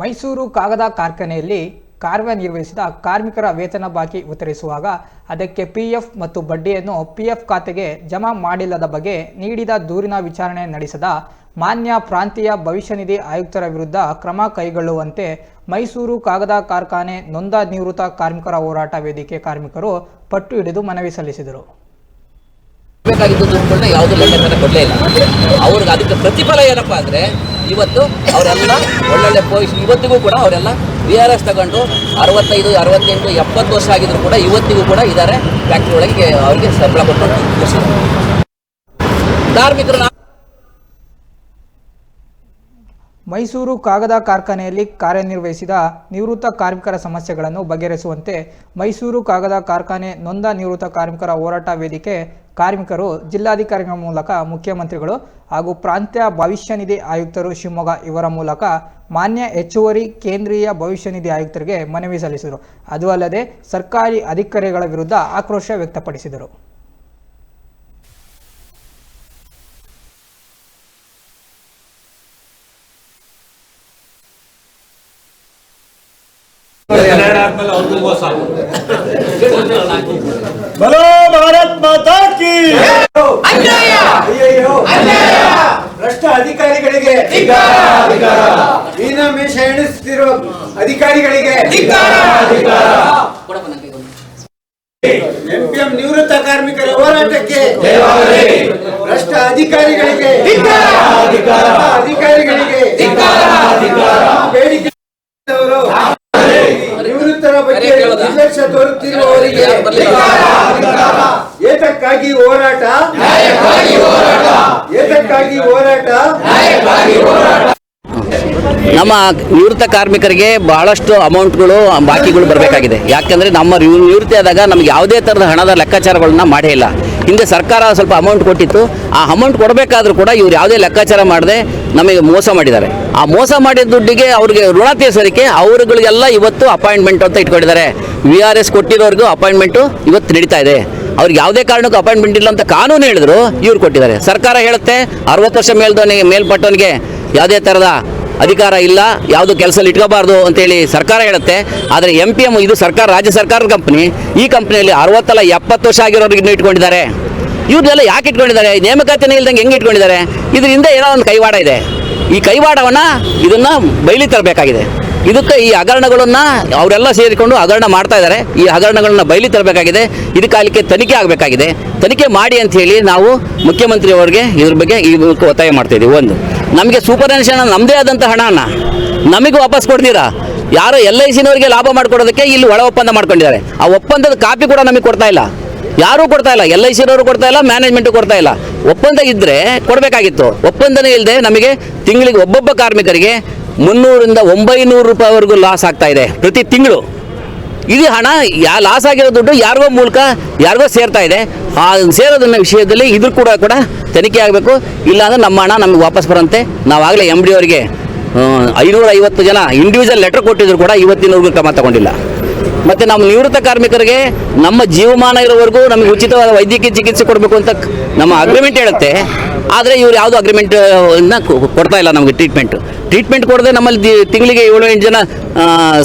ಮೈಸೂರು ಕಾಗದ ಕಾರ್ಖಾನೆಯಲ್ಲಿ ಕಾರ್ಯನಿರ್ವಹಿಸಿದ ಕಾರ್ಮಿಕರ ವೇತನ ಬಾಕಿ ವಿತರಿಸುವಾಗ ಅದಕ್ಕೆ ಪಿಎಫ್ ಮತ್ತು ಬಡ್ಡಿಯನ್ನು ಪಿಎಫ್ ಖಾತೆಗೆ ಜಮಾ ಮಾಡಿಲ್ಲದ ಬಗ್ಗೆ ನೀಡಿದ ದೂರಿನ ವಿಚಾರಣೆ ನಡೆಸದ ಮಾನ್ಯ ಪ್ರಾಂತೀಯ ಭವಿಷ್ಯ ನಿಧಿ ಆಯುಕ್ತರ ವಿರುದ್ಧ ಕ್ರಮ ಕೈಗೊಳ್ಳುವಂತೆ ಮೈಸೂರು ಕಾಗದ ಕಾರ್ಖಾನೆ ನೊಂದ ನಿವೃತ್ತ ಕಾರ್ಮಿಕರ ಹೋರಾಟ ವೇದಿಕೆ ಕಾರ್ಮಿಕರು ಪಟ್ಟು ಹಿಡಿದು ಮನವಿ ಸಲ್ಲಿಸಿದರು. ಯಾವುದೇ ಲೆಕ್ಕಾಚಾರ ಕೊಡಲೇ ಇಲ್ಲ. ಅವ್ರಿಗೆ ಅದಕ್ಕೆ ಪ್ರತಿಫಲ ಏನಪ್ಪಾ ಅಂದರೆ ಇವತ್ತು ಅವರೆಲ್ಲ ಒಳ್ಳೊಳ್ಳೆ ಪೊಸಿಷನ್ ಇವತ್ತಿಗೂ ಕೂಡ ಅವರೆಲ್ಲ ಬಿ ಆರ್ ಎಸ್ ತಗೊಂಡು ಅರವತ್ತೈದು, ಅರವತ್ತೆಂಟು, ಎಪ್ಪತ್ತು ವರ್ಷ ಆಗಿದ್ರು ಕೂಡ ಇವತ್ತಿಗೂ ಕೂಡ ಇದ್ದಾರೆ ಫ್ಯಾಕ್ಟ್ರಿ ಒಳಗೆ ಅವರಿಗೆ ಸಂಬಳ ಕೊಟ್ಟು ಕೂರ್ಸಿದ್ದಾರೆ. ಕಾರ್ಮಿಕರು ನಾವು ಮೈಸೂರು ಕಾಗದ ಕಾರ್ಖಾನೆಯಲ್ಲಿ ಕಾರ್ಯನಿರ್ವಹಿಸಿದ ನಿವೃತ್ತ ಕಾರ್ಮಿಕರ ಸಮಸ್ಯೆಗಳನ್ನು ಬಗೆಹರಿಸುವಂತೆ ಮೈಸೂರು ಕಾಗದ ಕಾರ್ಖಾನೆ ನೊಂದ ನಿವೃತ್ತ ಕಾರ್ಮಿಕರ ಹೋರಾಟ ವೇದಿಕೆ ಕಾರ್ಮಿಕರು ಜಿಲ್ಲಾಧಿಕಾರಿಗಳ ಮೂಲಕ ಮುಖ್ಯಮಂತ್ರಿಗಳು ಹಾಗೂ ಪ್ರಾಂತ್ಯ ಭವಿಷ್ಯ ನಿಧಿ ಆಯುಕ್ತರು ಶಿವಮೊಗ್ಗ ಇವರ ಮೂಲಕ ಮಾನ್ಯ ಹೆಚ್ಚುವರಿ ಕೇಂದ್ರೀಯ ಭವಿಷ್ಯ ನಿಧಿ ಆಯುಕ್ತರಿಗೆ ಮನವಿ ಸಲ್ಲಿಸಿದರು. ಅದು ಅಲ್ಲದೆ ಸರ್ಕಾರಿ ಅಧಿಕಾರಿಗಳ ವಿರುದ್ಧ ಆಕ್ರೋಶ ವ್ಯಕ್ತಪಡಿಸಿದರು. ಬಲೋ ಭಾರತ್ ಮಾತಾ ಕಿ. ಭ್ರಷ್ಟ ಅಧಿಕಾರಿಗಳಿಗೆ ಮೀನಾಮೇಷ ಎಣಿಸುತ್ತಿರುವ ಅಧಿಕಾರಿಗಳಿಗೆ ಎಂಪಿಎಂ ನಿವೃತ್ತ ಕಾರ್ಮಿಕರ ಹೋರಾಟಕ್ಕೆ ಭ್ರಷ್ಟ ಅಧಿಕಾರಿಗಳಿಗೆ ಅಧಿಕಾರಿಗಳಿಗೆ ಬೇಡಿಕೆ ತೋರುತ್ತಿರುವವರಿಗೆ ಏತಕ್ಕಾಗಿ ಹೋರಾಟ? ಏತಕ್ಕಾಗಿ ಹೋರಾಟ. ನಮ್ಮ ನಿವೃತ್ತ ಕಾರ್ಮಿಕರಿಗೆ ಬಹಳಷ್ಟು ಅಮೌಂಟ್ಗಳು, ಬಾಕಿಗಳು ಬರಬೇಕಾಗಿದೆ. ಯಾಕಂದರೆ ನಮ್ಮ ನಿವ್- ನಿವೃತ್ತಿ ಆದಾಗ ನಮಗೆ ಯಾವುದೇ ಥರದ ಹಣದ ಲೆಕ್ಕಾಚಾರಗಳನ್ನ ಮಾಡೇ ಇಲ್ಲ. ಹಿಂದೆ ಸರ್ಕಾರ ಸ್ವಲ್ಪ ಅಮೌಂಟ್ ಕೊಟ್ಟಿತ್ತು. ಆ ಅಮೌಂಟ್ ಕೊಡಬೇಕಾದ್ರೂ ಕೂಡ ಇವ್ರು ಯಾವುದೇ ಲೆಕ್ಕಾಚಾರ ಮಾಡದೆ ನಮಗೆ ಮೋಸ ಮಾಡಿದ್ದಾರೆ. ಆ ಮೋಸ ಮಾಡಿದ ದುಡ್ಡಿಗೆ ಅವ್ರಿಗೆ ಋಣ ತೀರಿಸೋದಕ್ಕೆ ಅವರುಗಳಿಗೆಲ್ಲ ಇವತ್ತು ಅಪಾಯಿಂಟ್ಮೆಂಟ್ ಅಂತ ಇಟ್ಕೊಂಡಿದ್ದಾರೆ. ವಿ ಆರ್ ಎಸ್ ಕೊಟ್ಟಿರೋರಿಗೂ ಅಪಾಯಿಂಟ್ಮೆಂಟು ಇವತ್ತು ನಡೀತಾ ಇದೆ. ಅವ್ರಿಗೆ ಯಾವುದೇ ಕಾರಣಕ್ಕೂ ಅಪಾಯಿಂಟ್ಮೆಂಟ್ ಇಲ್ಲ ಅಂತ ಕಾನೂನು ಹೇಳಿದ್ರು, ಇವ್ರು ಕೊಟ್ಟಿದ್ದಾರೆ. ಸರ್ಕಾರ ಹೇಳುತ್ತೆ, ಅರವತ್ತು ವರ್ಷ ಮೇಲ್ದವನಿಗೆ, ಮೇಲ್ಪಟ್ಟವನಿಗೆ ಯಾವುದೇ ಥರದ ಅಧಿಕಾರ ಇಲ್ಲ, ಯಾವುದು ಕೆಲಸದಲ್ಲಿ ಇಟ್ಕೋಬಾರ್ದು ಅಂತೇಳಿ ಸರ್ಕಾರ ಹೇಳುತ್ತೆ. ಆದರೆ ಎಂ ಪಿ ಎಂ ಇದು ಸರ್ಕಾರ, ರಾಜ್ಯ ಸರ್ಕಾರದ ಕಂಪ್ನಿ ಈ ಕಂಪ್ನಿಯಲ್ಲಿ ಅರವತ್ತಲ್ಲ ಎಪ್ಪತ್ತು ವರ್ಷ ಆಗಿರೋರಿಗೆ ಇಟ್ಕೊಂಡಿದ್ದಾರೆ. ಇವ್ರನ್ನೆಲ್ಲ ಯಾಕೆ ಇಟ್ಕೊಂಡಿದ್ದಾರೆ? ನೇಮಕಾತಿನೇ ಇಲ್ದಂಗೆ ಹೆಂಗೆ ಇಟ್ಕೊಂಡಿದ್ದಾರೆ? ಇದರಿಂದ ಏನೋ ಒಂದು ಕೈವಾಡ ಇದೆ. ಈ ಕೈವಾಡವನ್ನು ಇದನ್ನು ಬಯಲಿ ತರಬೇಕಾಗಿದೆ. ಇದಕ್ಕೆ ಈ ಹಗರಣಗಳನ್ನು ಅವರೆಲ್ಲ ಸೇರಿಕೊಂಡು ಹಗರಣ ಮಾಡ್ತಾ ಇದ್ದಾರೆ. ಈ ಹಗರಣಗಳನ್ನ ಬಯಲಿ ತರಬೇಕಾಗಿದೆ. ಇದಕ್ಕಾಗಲಿಕ್ಕೆ ತನಿಖೆ ಆಗಬೇಕಾಗಿದೆ. ತನಿಖೆ ಮಾಡಿ ಅಂತ ಹೇಳಿ ನಾವು ಮುಖ್ಯಮಂತ್ರಿಯವರಿಗೆ ಇದ್ರ ಬಗ್ಗೆ ಈ ಒತ್ತಾಯ ಮಾಡ್ತಾಯಿದ್ದೀವಿ ಒಂದು. ನಮಗೆ ಸೂಪರ್ ಹಣ ನಮ್ಮದೇ ಆದಂಥ ಹಣನ ನಮಗೆ ವಾಪಸ್ ಕೊಡ್ತೀರಾ? ಯಾರೋ ಎಲ್ ಐ ಸಿನವರಿಗೆ ಲಾಭ ಮಾಡಿಕೊಡೋದಕ್ಕೆ ಇಲ್ಲಿ ಒಳ ಒಪ್ಪಂದ ಮಾಡ್ಕೊಂಡಿದ್ದಾರೆ. ಆ ಒಪ್ಪಂದದ ಕಾಪಿ ಕೂಡ ನಮಗೆ ಕೊಡ್ತಾ ಇಲ್ಲ. ಯಾರೂ ಕೊಡ್ತಾ ಇಲ್ಲ ಎಲ್ ಐ ಸಿನವರು ಕೊಡ್ತಾ ಇಲ್ಲ ಮ್ಯಾನೇಜ್ಮೆಂಟು ಕೊಡ್ತಾ ಇಲ್ಲ. ಒಪ್ಪಂದ ಇದ್ದರೆ ಕೊಡಬೇಕಾಗಿತ್ತು. ಒಪ್ಪಂದನೇ ಇಲ್ಲದೆ ನಮಗೆ ತಿಂಗಳಿಗೆ ಒಬ್ಬೊಬ್ಬ ಕಾರ್ಮಿಕರಿಗೆ ಮುನ್ನೂರಿಂದ ಒಂಬೈನೂರು ರೂಪಾಯಿವರೆಗೂ ಲಾಸ್ ಆಗ್ತಾ ಇದೆ ಪ್ರತಿ ತಿಂಗಳು. ಇದು ಹಣ, ಯಾ ಲಾಸ್ ಆಗಿರೋ ದುಡ್ಡು ಯಾರಿಗೋ ಮೂಲಕ, ಯಾರಿಗೋ ಸೇರ್ತಾ ಇದೆ. ಆ, ಸೇರೋದನ್ನ ವಿಷಯದಲ್ಲಿ ಇದ್ರ ಕೂಡ ಕೂಡ ತನಿಖೆ ಆಗಬೇಕು, ಇಲ್ಲಾಂದರೆ ನಮ್ಮ ಹಣ ನಮಗೆ ವಾಪಸ್ ಬರಂತೆ ನಾವಾಗಲೇ ಎಂ ಡಿ ಅವರಿಗೆ ಐನೂರ ಐವತ್ತು ಜನ ಇಂಡಿವಿಜುವಲ್ ಲೆಟರ್ ಕೊಟ್ಟಿದ್ರು ಕೂಡ ಇವತ್ತಿನವರೆಗೂ ಕ್ರಮ ತಗೊಂಡಿಲ್ಲ. ಮತ್ತು ನಮ್ಮ ನಿವೃತ್ತ ಕಾರ್ಮಿಕರಿಗೆ ನಮ್ಮ ಜೀವಮಾನ ಇರೋವರೆಗೂ ನಮಗೆ ಉಚಿತವಾದ ವೈದ್ಯಕೀಯ ಚಿಕಿತ್ಸೆ ಕೊಡಬೇಕು ಅಂತ ನಮ್ಮ ಅಗ್ರಿಮೆಂಟ್ ಹೇಳುತ್ತೆ. ಆದರೆ ಇವ್ರು ಯಾವುದೋ ಅಗ್ರಿಮೆಂಟ್ ಕೊಡ್ತಾ ಇಲ್ಲ ನಮಗೆ ಟ್ರೀಟ್ಮೆಂಟ್ ಟ್ರೀಟ್ಮೆಂಟ್ ಕೊಡದೆ ನಮ್ಮಲ್ಲಿ ತಿಂಗಳಿಗೆ ಏಳು ಎಂಟು ಜನ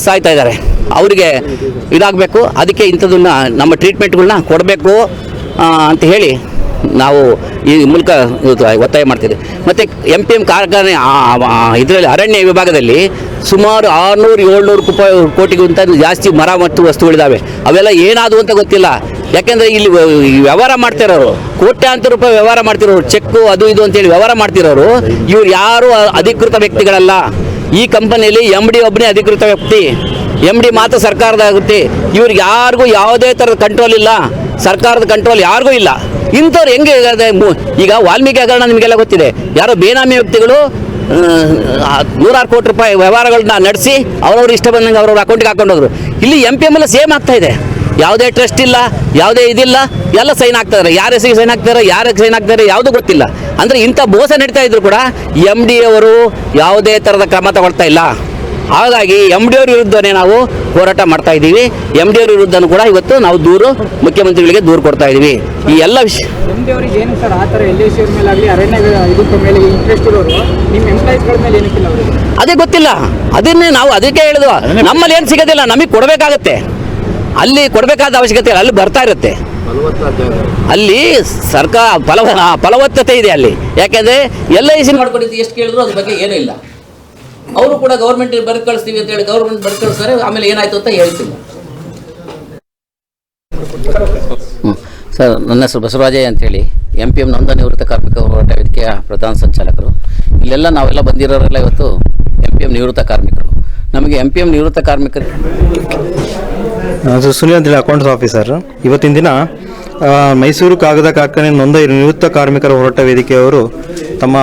ಸಾಯ್ತಾ ಇದ್ದಾರೆ. ಅವರಿಗೆ ಇದಾಗಬೇಕು. ಅದಕ್ಕೆ ಇಂಥದನ್ನ ನಮ್ಮ ಟ್ರೀಟ್ಮೆಂಟ್ಗಳನ್ನ ಕೊಡಬೇಕು ಅಂತ ಹೇಳಿ ನಾವು ಈ ಮೂಲಕ ಒತ್ತಾಯ ಮಾಡ್ತಿದ್ದೆ. ಮತ್ತು ಎಂ ಪಿ ಎಂ ಕಾರ್ಖಾನೆ ಇದರಲ್ಲಿ ಅರಣ್ಯ ವಿಭಾಗದಲ್ಲಿ ಸುಮಾರು ಆರುನೂರು, ಏಳ್ನೂರು ರೂಪಾಯಿ ಕೋಟಿಗಿಂತ ಜಾಸ್ತಿ ಮರ ಮತ್ತು ವಸ್ತುಗಳಿದ್ದಾವೆ ಅವೆಲ್ಲ ಏನಾದವು ಅಂತ ಗೊತ್ತಿಲ್ಲ. ಯಾಕೆಂದರೆ ಇಲ್ಲಿ ವ್ಯವಹಾರ ಮಾಡ್ತಿರೋರು, ಕೋಟ್ಯಾಂತರ ರೂಪಾಯಿ ವ್ಯವಹಾರ ಮಾಡ್ತಿರೋರು, ಚೆಕ್ಕು ಅದು ಇದು ಅಂತೇಳಿ ವ್ಯವಹಾರ ಮಾಡ್ತಿರೋರು, ಇವ್ರು ಯಾರು ಅಧಿಕೃತ ವ್ಯಕ್ತಿಗಳಲ್ಲ. ಈ ಕಂಪನಿಯಲ್ಲಿ ಎಂ ಡಿ ಒಬ್ಬನೇ ಅಧಿಕೃತ ವ್ಯಕ್ತಿ. ಎಂ ಡಿ ಮಾತ್ರ ಸರ್ಕಾರದ ಆಗುತ್ತೆ ಇವ್ರಿಗೆ ಯಾರಿಗೂ ಯಾವುದೇ ಥರದ ಕಂಟ್ರೋಲ್ ಇಲ್ಲ. ಸರ್ಕಾರದ ಕಂಟ್ರೋಲ್ ಯಾರಿಗೂ ಇಲ್ಲ. ಇಂಥವ್ರು ಹೆಂಗೆ ಈಗ ವಾಲ್ಮೀಕಿ ಹಗರಣ ನಿಮಗೆಲ್ಲ ಗೊತ್ತಿದೆ. ಯಾರೋ ಬೇನಾಮಿ ವ್ಯಕ್ತಿಗಳು ನೂರಾರು ಕೋಟಿ ರೂಪಾಯಿ ವ್ಯವಹಾರಗಳನ್ನ ನಡೆಸಿ ಅವ್ರವ್ರ ಇಷ್ಟ ಬಂದಂಗೆ ಅವ್ರವ್ರ ಅಕೌಂಟಿಗೆ ಹಾಕೊಂಡೋದ್ರು. ಇಲ್ಲಿ ಎಂ ಪಿ ಎಂ ಎಲ್ಲ ಸೇಮ್ ಆಗ್ತಾ ಇದೆ. ಯಾವುದೇ ಟ್ರಸ್ಟ್ ಇಲ್ಲ, ಯಾವುದೇ ಇದಿಲ್ಲ, ಎಲ್ಲ ಸೈನ್ ಆಗ್ತಾರೆ ಯಾರ ಹೆಸರಿಗೆ ಸೈನ್ ಆಗ್ತಾರೆ ಯಾರಿಗೆ ಸೈನ್ ಆಗ್ತಾರೆ ಯಾವುದೂ ಗೊತ್ತಿಲ್ಲ. ಅಂದರೆ ಇಂಥ ಮೋಸ ನಡೀತಾ ಇದ್ರು ಕೂಡ ಎಂ ಡಿ ಅವರು ಯಾವುದೇ ಥರದ ಕ್ರಮ ತಗೊಳ್ತಾ ಇಲ್ಲ. ಹಾಗಾಗಿ ಎಂ ಡಿ ಅವ್ರ ವಿರುದ್ಧನೇ ನಾವು ಹೋರಾಟ ಮಾಡ್ತಾ ಇದ್ದೀವಿ. ಎಂ ಡಿ ಅವ್ರ ವಿರುದ್ಧನೂ ಕೂಡ ಇವತ್ತು ನಾವು ದೂರು ಮುಖ್ಯಮಂತ್ರಿಗಳಿಗೆ ದೂರು ಕೊಡ್ತಾ ಇದ್ದೀವಿ. ಈ ಎಲ್ಲ ವಿಷಯ ಅದೇ ಗೊತ್ತಿಲ್ಲ. ಅದನ್ನೇ ನಾವು ಅದಕ್ಕೆ ಹೇಳಿದ್ವ. ನಮ್ಮಲ್ಲಿ ಏನು ಸಿಗೋದಿಲ್ಲ ನಮಗೆ ಕೊಡಬೇಕಾಗತ್ತೆ. ಅಲ್ಲಿ ಕೊಡಬೇಕಾದ ಅವಶ್ಯಕತೆ ಇಲ್ಲ ಅಲ್ಲಿ ಬರ್ತಾ ಇರುತ್ತೆ. ಅಲ್ಲಿ ಸರ್ಕಾರ ಫಲವ ಫಲವತ್ತತೆ ಇದೆ ಅಲ್ಲಿ. ಯಾಕೆಂದ್ರೆ ಎಲ್ ಐ ಸಿ ಮಾಡ್ಕೊಂಡಿದ್ದು ಎಷ್ಟು ಕೇಳಿದ್ರು ಅದ್ರ ಬಗ್ಗೆ ಏನೂ ಇಲ್ಲ. ಅವರು ಕೂಡ ಗೌರ್ಮೆಂಟ್ ಬರೆದು ಕಳಿಸ್ತೀವಿ ಅಂತ ಹೇಳಿ ಗೌರ್ಮೆಂಟ್ ಬರೆದು ಕಳಿಸ್ತಾರೆ ಆಮೇಲೆ ಏನಾಯ್ತು ಅಂತ ಹೇಳ್ತೀನಿ ಹ್ಞೂ ಸರ್ ನನ್ನ ಹೆಸರು ಬಸವರಾಜಯ್ಯ ಅಂತೇಳಿ ಎಂ ಪಿ ಎಂ ನೊಂದ ನಿವೃತ್ತ ಕಾರ್ಮಿಕ ಹೋರಾಟ ವೇದಿಕೆಯ ಪ್ರಧಾನ ಸಂಚಾಲಕರು. ಇಲ್ಲೆಲ್ಲ ನಾವೆಲ್ಲ ಬಂದಿರೋರೆಲ್ಲ ಇವತ್ತು ಎಂ ಪಿ ಎಂ ನಿವೃತ್ತ ಕಾರ್ಮಿಕರು. ನಮಗೆ ಎಂ ಪಿ ಎಂ ನಿವೃತ್ತ ಕಾರ್ಮಿಕರು ಅದು ಸುನಿಲ್ ಅಂತೇಳಿ ಅಕೌಂಟ್ಸ್ ಆಫೀಸರ್ ಇವತ್ತಿನ ದಿನ ಮೈಸೂರು ಕಾಗದ ಕಾರ್ಖಾನೆ ನೊಂದ ನಿವೃತ್ತ ಕಾರ್ಮಿಕರ ಹೋರಾಟ ವೇದಿಕೆಯವರು ತಮ್ಮ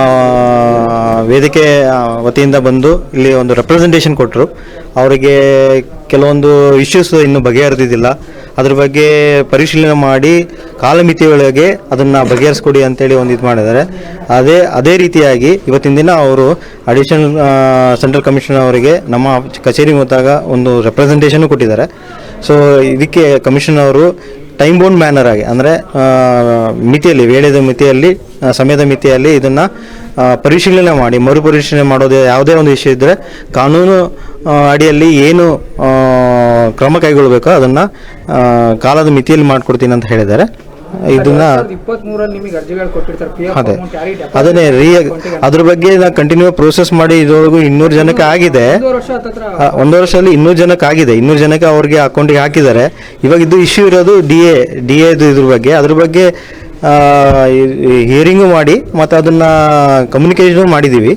ವೇದಿಕೆ ವತಿಯಿಂದ ಬಂದು ಇಲ್ಲಿ ಒಂದು ರೆಪ್ರೆಸೆಂಟೇಷನ್ ಕೊಟ್ಟರು ಅವರಿಗೆ ಕೆಲವೊಂದು ಇಶ್ಯೂಸ್ ಇನ್ನೂ ಬಗೆಹರಿದಿದ್ದಿಲ್ಲ. ಅದ್ರ ಬಗ್ಗೆ ಪರಿಶೀಲನೆ ಮಾಡಿ ಕಾಲಮಿತಿ ಒಳಗೆ ಅದನ್ನು ಬಗೆಹರಿಸ್ಕೊಡಿ ಅಂತೇಳಿ ಒಂದು ಇದು ಮಾಡಿದ್ದಾರೆ. ಅದೇ ಅದೇ ರೀತಿಯಾಗಿ ಇವತ್ತಿನ ದಿನ ಅವರು ಅಡಿಷನಲ್ ಸೆಂಟ್ರಲ್ ಕಮಿಷನರ್ ಅವರಿಗೆ ನಮ್ಮ ಕಚೇರಿಗೆ ಹೋದಾಗ ಒಂದು ರೆಪ್ರೆಸೆಂಟೇಷನ್ ಕೊಟ್ಟಿದ್ದಾರೆ. ಸೊ ಇದಕ್ಕೆ ಕಮಿಷನ್ ಅವರು ಟೈಮ್ ಬೌಂಡ್ ಮ್ಯಾನರ್ ಆಗಿ, ಅಂದರೆ ಮಿತಿಯಲ್ಲಿ ವೇಳೆದ ಮಿತಿಯಲ್ಲಿ ಸಮಯದ ಮಿತಿಯಲ್ಲಿ ಇದನ್ನು ಪರಿಶೀಲನೆ ಮಾಡಿ ಮರುಪರಿಶೀಲನೆ ಮಾಡೋದು ಯಾವುದೇ ಒಂದು ವಿಷಯ ಇದ್ದರೆ ಕಾನೂನು ಅಡಿಯಲ್ಲಿ ಏನು ಕ್ರಮ ಕೈಗೊಳ್ಳಬೇಕೋ ಅದನ್ನು ಕಾಲದ ಮಿತಿಯಲ್ಲಿ ಮಾಡಿಕೊಡ್ತೀನಿ ಅಂತ ಹೇಳಿದ್ದಾರೆ. ಇದನ್ನ ಅದೇ. ಅದನ್ನೇ ರೀ ಅದ್ರ ಬಗ್ಗೆ ನಾವು ಕಂಟಿನ್ಯೂ ಪ್ರೋಸೆಸ್ ಮಾಡಿ ಇದುವರೆಗೂ ಇನ್ನೂರು ಜನಕ್ಕೆ ಆಗಿದೆ. ಒಂದು ವರ್ಷದಲ್ಲಿ ಇನ್ನೂರು ಜನಕ್ಕೆ ಆಗಿದೆ. ಇನ್ನೂರು ಜನಕ್ಕೆ ಅವ್ರಿಗೆ ಅಕೌಂಟಿಗೆ ಹಾಕಿದ್ದಾರೆ. ಇವಾಗ ಇದು ಇಶ್ಯೂ ಇರೋದು ಡಿ ಎ ಡಿ ಎದು ಇದ್ರ ಬಗ್ಗೆ. ಅದ್ರ ಬಗ್ಗೆ ಹಿಯರಿಂಗು ಮಾಡಿ ಮತ್ತು ಅದನ್ನು ಕಮ್ಯುನಿಕೇಷನ್ ಮಾಡಿದ್ದೀವಿ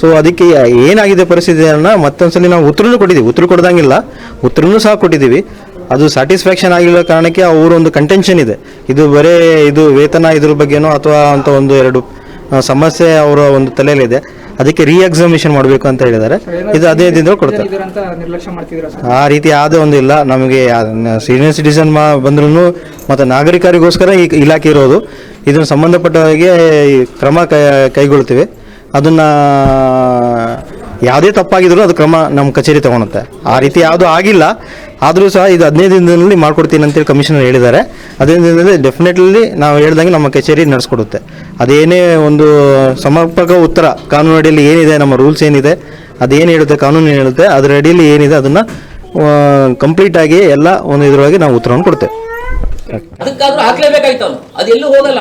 ಸೊ ಅದಕ್ಕೆ ಏನಾಗಿದೆ ಪರಿಸ್ಥಿತಿಯನ್ನು ಮತ್ತೊಂದ್ಸಲಿ ನಾವು ಉತ್ತರನೂ ಕೊಟ್ಟಿದ್ದೀವಿ ಉತ್ತರ ಕೊಡ್ದಂಗಿಲ್ಲ. ಉತ್ತರನೂ ಸಹ ಕೊಟ್ಟಿದ್ದೀವಿ ಅದು ಸ್ಯಾಟಿಸ್ಫ್ಯಾಕ್ಷನ್ ಆಗಿರೋ ಕಾರಣಕ್ಕೆ ಅವರೊಂದು ಒಂದು ಕಂಟೆನ್ಷನ್ ಇದೆ. ಇದು ಬರೇ ಇದು ವೇತನ ಇದ್ರ ಬಗ್ಗೆನೋ ಅಥವಾ ಅಂತ ಒಂದು ಎರಡು ಸಮಸ್ಯೆ ಅವರ ಒಂದು ತಲೆಯಲ್ಲಿದೆ. ಅದಕ್ಕೆ ರೀ ಎಕ್ಸಾಮಿನೇಷನ್ ಮಾಡಬೇಕು ಅಂತ ಹೇಳಿದ್ದಾರೆ. ಇದು ಅದೇ ದಿನದಲ್ಲಿ ಕೊಡ್ತಾರೆ. ಆ ರೀತಿ ಯಾವುದೇ ಒಂದು ಇಲ್ಲ. ನಮಗೆ ಸೀನಿಯರ್ ಸಿಟಿಸನ್ ಬಂದ್ರೂ ಮತ್ತು ನಾಗರಿಕರಿಗೋಸ್ಕರ ಈ ಇಲಾಖೆ ಇರೋದು. ಇದನ್ನು ಸಂಬಂಧಪಟ್ಟವರಿಗೆ ಕ್ರಮ ಕೈ ಕೈಗೊಳ್ತೀವಿ ಅದನ್ನು ಯಾವುದೇ ತಪ್ಪಾಗಿದ್ರೂ ಅದು ಕ್ರಮ ನಮ್ಮ ಕಚೇರಿ ತಗೊಳುತ್ತೆ. ಆ ರೀತಿ ಯಾವುದು ಆಗಿಲ್ಲ, ಆದರೂ ಸಹ ಇದು ಹದಿನೈದು ದಿನದಲ್ಲಿ ಮಾಡ್ಕೊಡ್ತೀನಿ ಅಂತೇಳಿ ಕಮಿಷನರ್ ಹೇಳಿದ್ದಾರೆ. ಹದಿನೈದು ದಿನದಲ್ಲಿ ಡೆಫಿನೆಟ್ಲಿ ನಾವು ಹೇಳ್ದಂಗೆ ನಮ್ಮ ಕಚೇರಿ ನಡೆಸ್ಕೊಡುತ್ತೆ. ಅದೇನೇ ಒಂದು ಸಮರ್ಪಕ ಉತ್ತರ ಕಾನೂನು ಅಡಿಯಲ್ಲಿ ಏನಿದೆ, ನಮ್ಮ ರೂಲ್ಸ್ ಏನಿದೆ, ಅದೇನು ಹೇಳುತ್ತೆ, ಕಾನೂನು ಹೇಳುತ್ತೆ, ಅದರ ಅಡಿಯಲ್ಲಿ ಏನಿದೆ ಅದನ್ನು ಕಂಪ್ಲೀಟಾಗಿ ಎಲ್ಲ ಒಂದು ಇದರೊಳಗೆ ನಾವು ಉತ್ತರವನ್ನು ಕೊಡ್ತೇವೆ. ಅದಕ್ಕಾದ್ರೂ ಹಾಕ್ಲೇಬೇಕಾಯ್ತು ಅದು ಹೋಗಲ್ಲ.